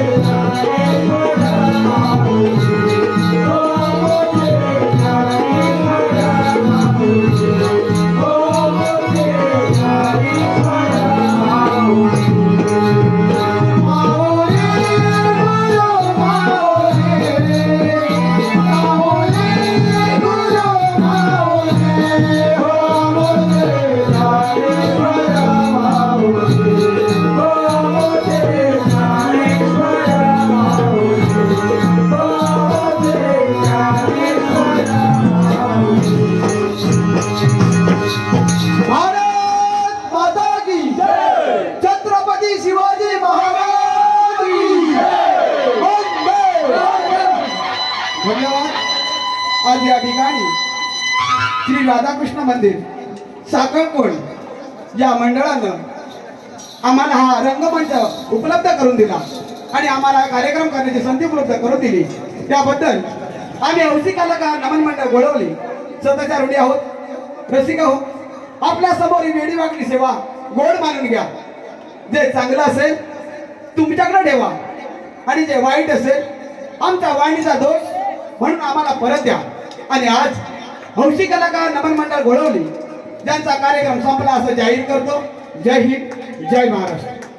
Thank you. धन्यवाद. आज या ठिकाणी श्री राधाकृष्ण मंदिर साखरकोण या मंडळानं आम्हाला हा रंगमंच उपलब्ध करून दिला आणि आम्हाला कार्यक्रम करण्याची संधी उपलब्ध करून दिली. त्याबद्दल आम्ही हौसी कलाकार नमन मंडळ बोलवले. स्वतःच्या रुढी आहोत रसिक आहोत. आपल्यासमोर ही वेडी वाकडी सेवा गोड मानून घ्या. जे चांगलं असेल तुमच्याकडे ठेवा. आणि जे वाईट असेल आमच्या वाणीचा दोष म्हणून आम्हाला परत द्या आणि आज हौशी कलाकार नमन मंडळ घोळवली. ज्यांचा कार्यक्रम संपला असं जाहीर करतो. जय हिंद जय महाराष्ट्र.